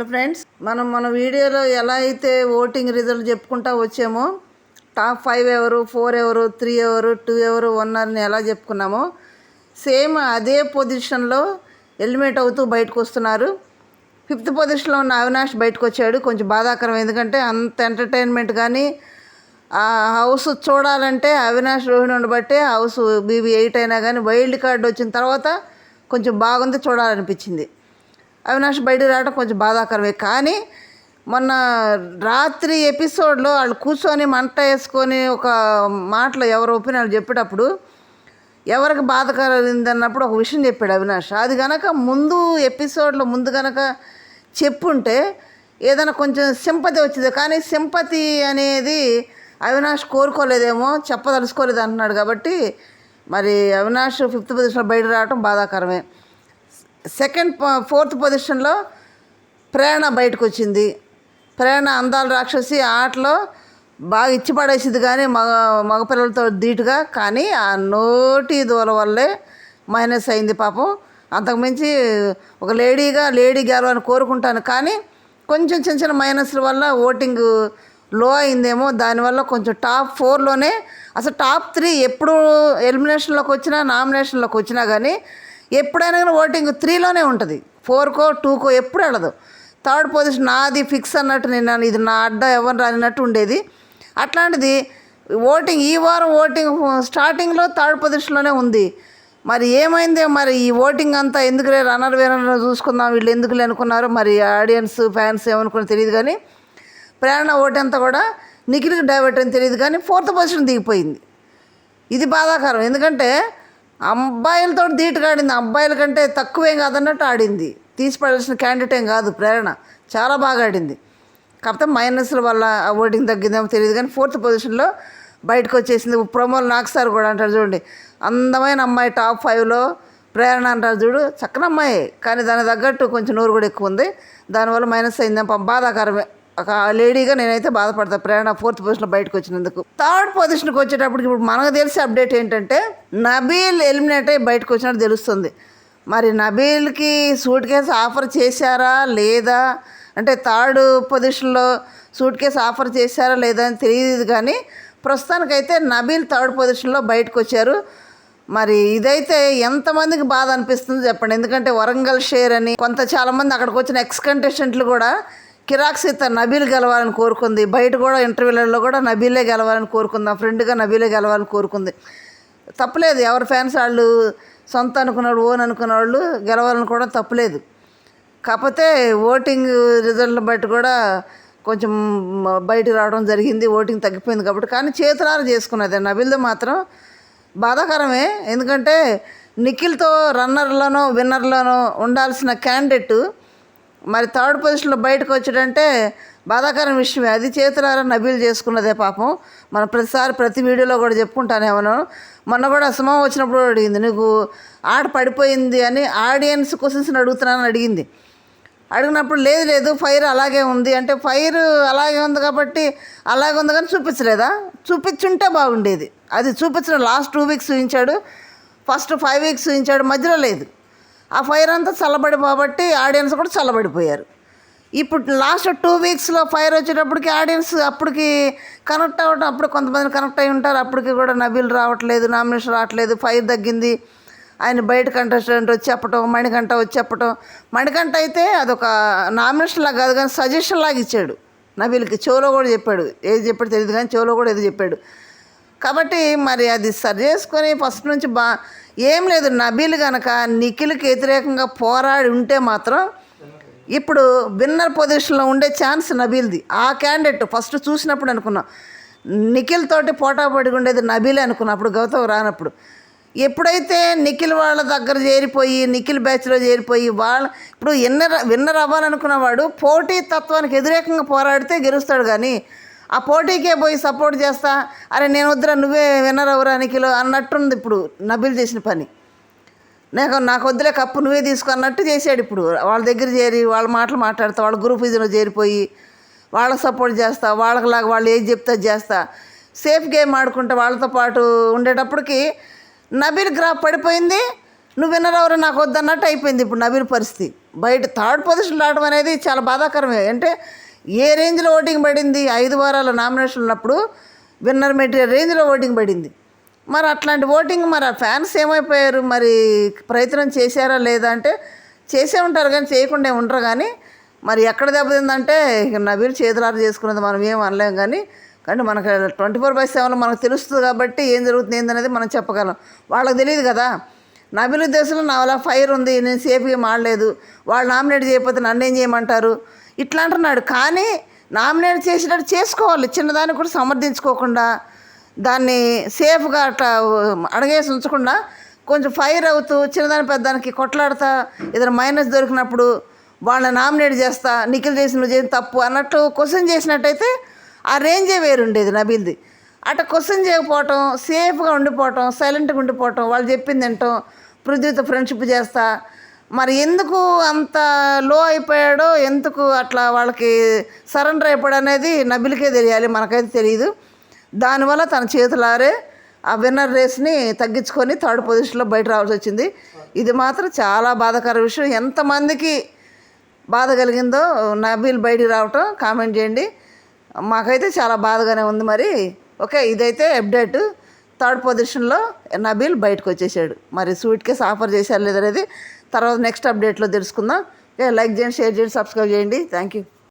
Hello friends మనం మన వీడియోలో ఎలా అయితే ఓటింగ్ రిజల్ట్ చెప్పుకుంటా వచ్చామో టాప్ ఫైవ్ ఎవరు ఫోర్ ఎవరు త్రీ ఎవరు టూ ఎవరు వన్ అని ఎలా చెప్పుకున్నామో సేమ్ అదే పొజిషన్లో ఎలిమినేట్ అవుతూ బయటకు వస్తున్నారు. ఫిఫ్త్ పొజిషన్లో ఉన్న అవినాష్ బయటకు వచ్చాడు. కొంచెం బాధాకరం. ఎందుకంటే అంత ఎంటర్టైన్మెంట్ కానీ ఆ హౌస్ చూడాలంటే అవినాష్ రోహిణి ఉండబట్టే హౌస్ బీబీ ఎయిట్ అయినా కానీ వైల్డ్ కార్డ్ వచ్చిన తర్వాత కొంచెం బాగుంది చూడాలనిపించింది. అవినాష్ బయట రావడం కొంచెం బాధాకరమే. కానీ మొన్న రాత్రి ఎపిసోడ్లో వాళ్ళు కూర్చొని మంట వేసుకొని ఒక మాటలు ఎవరు ఒపీనియన్ చెప్పేటప్పుడు ఎవరికి బాధకరందన్నప్పుడు ఒక విషయం చెప్పాడు అవినాష్. అది గనక ముందు ఎపిసోడ్లో ముందు గనక చెప్పుంటే ఏదైనా కొంచెం సింపతి వచ్చింది. కానీ సింపతి అనేది అవినాష్ కోరుకోలేదేమో చెప్పదలుచుకోలేదు అంటున్నాడు కాబట్టి మరి అవినాష్ ఫిఫ్త్ పొజిషన్లో బయట రావడం బాధాకరమే. సెకండ్ ప- ఫోర్త్ పొజిషన్లో ప్రేరణ బయటకు వచ్చింది ప్రేరణ అందాల రాక్షసి ఆటలో బాగా ఇచ్చి పడేసింది కానీ మగ మగపిల్లలతో ధీటుగా కానీ ఆ నోటి దూల వల్లే మైనస్ అయింది పాపం. అంతకుమించి ఒక లేడీగా లేడీ గెలవాలని కోరుకుంటాను కానీ కొంచెం చిన్న చిన్న మైనస్ల వల్ల ఓటింగ్లో అయిందేమో. దానివల్ల కొంచెం టాప్ ఫోర్లోనే అసలు టాప్ త్రీ ఎప్పుడు ఎలిమినేషన్లోకి వచ్చినా నామినేషన్లోకి వచ్చినా కానీ ఎప్పుడైనా కానీ ఓటింగ్ త్రీలోనే ఉంటుంది. ఫోర్కో టూకో ఎప్పుడు వెళ్ళదు. థర్డ్ పొజిషన్ నాది ఫిక్స్ అన్నట్టు నేను ఇది నా అడ్డ ఎవరు రానినట్టు ఉండేది. అట్లాంటిది ఓటింగ్ ఈ వారం ఓటింగ్ స్టార్టింగ్లో థర్డ్ పొజిషన్లోనే ఉంది. మరి ఏమైంది? మరి ఈ ఓటింగ్ అంతా ఎందుకులే రన్నర్ వేరన్నర్ చూసుకుందాం వీళ్ళు ఎందుకులే అనుకున్నారు? మరి ఆడియన్స్ ఫ్యాన్స్ ఏమనుకుని తెలియదు కానీ ప్రేరణ ఓటు అంతా కూడా నిఖిల్కి డైవర్ట్ అని తెలియదు కానీ ఫోర్త్ పొజిషన్ దిగిపోయింది. ఇది బాధాకరం. ఎందుకంటే అబ్బాయిలతో ధీటుగా ఆడింది. అబ్బాయిల కంటే తక్కువేం కాదన్నట్టు ఆడింది. తీసిపడాల్సిన క్యాండిడేట్ ఏం కాదు ప్రేరణ. చాలా బాగా ఆడింది. కాకపోతే మైనస్ల వల్ల ఓటింగ్ తగ్గిందేమో తెలియదు కానీ ఫోర్త్ పొజిషన్లో బయటకు వచ్చేసింది. ప్రోమోలు నాకు సార్ కూడా అంటారు చూడండి. అందమైన అమ్మాయి టాప్ ఫైవ్లో ప్రేరణ అంటారు చూడు. చక్కని అమ్మాయి. కానీ దాని తగ్గట్టు కొంచెం నోరు కూడా ఎక్కువ ఉంది. దానివల్ల మైనస్ అయింది పాపం. బాధాకరమే. ఒక లేడీగా నేనైతే బాధపడతా. ప్రేరణ ఫోర్త్ పొజిషన్లో బయటకు వచ్చినందుకు. థర్డ్ పొజిషన్కి వచ్చేటప్పటికి ఇప్పుడు మనకు తెలిసే అప్డేట్ ఏంటంటే నబీల్ ఎలిమినేట్ అయ్యి బయటకు వచ్చినట్టు తెలుస్తుంది. మరి నబీల్కి సూట్ కేసు ఆఫర్ చేశారా లేదా? అంటే థర్డ్ పొజిషన్లో సూట్ కేసు ఆఫర్ చేశారా లేదా అని తెలియదు కానీ ప్రస్తుతానికైతే నబీల్ థర్డ్ పొజిషన్లో బయటకు వచ్చారు. మరి ఇదైతే ఎంతమందికి బాధ అనిపిస్తుందో చెప్పండి. ఎందుకంటే వరంగల్ షేర్ అని కొంత చాలామంది అక్కడికి వచ్చిన ఎక్స్ కంటెస్టెంట్లు కూడా కిరాక్సిత నబీల్ గెలవాలని కోరుకుంది. బయట కూడా ఇంటర్వ్యూలలో కూడా నబీలే గెలవాలని కోరుకుందాం. ఫ్రెండ్గా నబీలే గెలవాలని కోరుకుంది. తప్పలేదు. ఎవరి ఫ్యాన్స్ వాళ్ళు సొంత అనుకున్నాడు ఓన్ అనుకున్న వాళ్ళు గెలవాలని కూడా తప్పలేదు. కాకపోతే ఓటింగ్ రిజల్ట్ బట్టి కూడా కొంచెం బయటకు రావడం జరిగింది. ఓటింగ్ తగ్గిపోయింది కాబట్టి. కానీ చేతులారా చేసుకున్నది. నబిల్ది మాత్రం బాధాకరమే. ఎందుకంటే నిఖిల్తో రన్నర్లోనో విన్నర్లోనో ఉండాల్సిన క్యాండిడేట్ మరి థర్డ్ పొజిషన్లో బయటకు వచ్చాడంటే బాధాకరం విషయమే. అది చేతులారా నబీలు చేసుకున్నదే పాపం. మనం ప్రతిసారి ప్రతి వీడియోలో కూడా చెప్పుకుంటానేమో మొన్న కూడా అసమం వచ్చినప్పుడు అడిగింది నీకు ఆట పడిపోయింది అని ఆడియన్స్ క్వశ్చన్స్ అడుగుతున్నానని అడిగింది. అడిగినప్పుడు లేదు లేదు ఫైర్ అలాగే ఉంది. అంటే ఫైర్ అలాగే ఉంది కాబట్టి అలాగే ఉంది కానీ చూపించలేదా? చూపించుంటే బాగుండేది. అది చూపించిన లాస్ట్ టూ వీక్స్ చూపించాడు. ఫస్ట్ ఫైవ్ వీక్స్ చూపించాడు. మధ్యలో లేదు. ఆ ఫైర్ అంతా చల్లబడి కాబట్టి ఆడియన్స్ కూడా చల్లబడిపోయారు. ఇప్పుడు లాస్ట్ టూ వీక్స్లో ఫైర్ వచ్చేటప్పటికి ఆడియన్స్ అప్పటికి కనెక్ట్ అవ్వడం అప్పుడు కొంతమంది కనెక్ట్ అయి ఉంటారు. అప్పటికి కూడా నబీల్ రావట్లేదు నామినేషన్ రావట్లేదు ఫైర్ తగ్గింది. ఆయన బయట కంటెస్టెంట్ వచ్చి చెప్పటం మణికంఠ వచ్చి చెప్పటం. మణికంఠ అయితే అదొక నామినేషన్ లాగా కాదు కానీ సజెషన్ లాగా ఇచ్చాడు. నబీల్కి చెవులో కూడా చెప్పాడు. ఏది చెప్పాడు తెలియదు కానీ చెవులో కూడా ఏది చెప్పాడు. కాబట్టి మరి అది సరి చేసుకొని ఫస్ట్ నుంచి బా ఏం లేదు నబీలు కనుక నిఖిల్కి వ్యతిరేకంగా పోరాడి ఉంటే మాత్రం ఇప్పుడు విన్నర్ పొజిషన్లో ఉండే ఛాన్స్ నబీల్ది. ఆ క్యాండిడేట్ ఫస్ట్ చూసినప్పుడు అనుకున్నాం. నిఖిల్ తోటి పోటా పడి ఉండేది నబీలే అనుకున్నా అప్పుడు గౌతమ్ రానప్పుడు. ఎప్పుడైతే నిఖిల్ వాళ్ళ దగ్గర చేరిపోయి నిఖిల్ బ్యాచ్లో చేరిపోయి వాళ్ళ ఇప్పుడు విన్నర్ విన్నర్ అవ్వాలనుకున్నవాడు పోటీ తత్వానికి వ్యతిరేకంగా పోరాడితే గెలుస్తాడు కానీ ఆ పోటీకే పోయి సపోర్ట్ చేస్తా. అరే నేను వద్దురా నువ్వే విన్నర్ అన్నట్టుంది ఇప్పుడు నబీల్ చేసిన పని. నాకు నాకు వద్దులే కప్పు నువ్వే తీసుకో అన్నట్టు చేశాడు ఇప్పుడు. వాళ్ళ దగ్గర చేరి వాళ్ళ మాటలు మాట్లాడతా వాళ్ళ గ్రూప్ ఇదిలో చేరిపోయి వాళ్ళకి సపోర్ట్ చేస్తా వాళ్ళకిలాగా వాళ్ళు ఏది చెప్తే చేస్తా. సేఫ్ గేమ్ ఆడుకుంటా వాళ్ళతో పాటు ఉండేటప్పటికి నబీల్ గ్రాఫ్ పడిపోయింది. నువ్వు విన్నర్ నాకు వద్దన్నట్టు అయిపోయింది ఇప్పుడు నబీల్ పరిస్థితి. బయట థర్డ్ పొజిషన్ రావడం అనేది చాలా బాధాకరమే. అంటే ఏ రేంజ్లో ఓటింగ్ పడింది? ఐదు వారాల నామినేషన్ ఉన్నప్పుడు విన్నర్ మెటీరియల్ రేంజ్లో ఓటింగ్ పడింది. మరి అట్లాంటి ఓటింగ్ మరి ఆ ఫ్యాన్స్ ఏమైపోయారు? మరి ప్రయత్నం చేశారా లేదా అంటే చేసే ఉంటారు కానీ చేయకుండా ఉండరు కానీ మరి ఎక్కడ దెబ్బతిందంటే ఇక నవీల్ చేతులారు చేసుకున్నది మనం ఏం అనలేం కానీ కానీ మనకు ట్వంటీ ఫోర్ బై సెవెన్ మనకు తెలుస్తుంది కాబట్టి ఏం జరుగుతుంది ఏందనేది మనం చెప్పగలం. వాళ్ళకి తెలియదు కదా. నబిల్ దేశంలో నా వల్ల ఫైర్ ఉంది నేను సేఫ్గా మాడలేదు వాళ్ళు నామినేట్ చేయకపోతే నన్ను ఏం చేయమంటారు? ఇట్లా అంటున్నాడు కానీ నామినేట్ చేసినట్టు చేసుకోవాలి. చిన్నదాన్ని కూడా సమర్థించుకోకుండా దాన్ని సేఫ్గా అట్లా అడగేసి ఉంచకుండా కొంచెం ఫైర్ అవుతూ చిన్నదాని పెద్దానికి కొట్లాడతా ఏదైనా మైనస్ దొరికినప్పుడు వాళ్ళని నామినేట్ చేస్తా నిఖిల్ చేసిన నువ్వు చేసిన తప్పు అన్నట్టు క్వశ్చన్ చేసినట్టయితే ఆ రేంజే వేరుండేది నబీల్ది. అట్లా క్వశ్చన్ చేయకపోవటం సేఫ్గా ఉండిపోవటం సైలెంట్గా ఉండిపోవటం వాళ్ళు చెప్పింది తినటం పృథ్వీతో ఫ్రెండ్షిప్ చేస్తా మరి ఎందుకు అంత లో అయిపోయాడో ఎందుకు అట్లా వాళ్ళకి సరెండర్ అయిపోయాడు అనేది నబిలికే తెలియాలి మనకైతే తెలియదు దానివల్ల తన చేతులారే ఆ విన్నర్ రేస్ని తగ్గించుకొని థర్డ్ పొజిషన్లో బయట రావాల్సి వచ్చింది. ఇది మాత్రం చాలా బాధాకర విషయం. ఎంతమందికి బాధ కలిగిందో నబీల్ బయటికి రావటం కామెంట్ చేయండి. మాకైతే చాలా బాధగానే ఉంది మరి. ఓకే ఇదైతే అప్డేట్. థర్డ్ పొజిషన్లో నబీల్ బయటకు వచ్చేసాడు. మరి స్వీట్ కేసు ఆఫర్ చేశారు లేదనేది తర్వాత నెక్స్ట్ అప్డేట్లో తెలుసుకుందాం. లైక్ చేయండి షేర్ చేయండి సబ్స్క్రైబ్ చేయండి. Thank you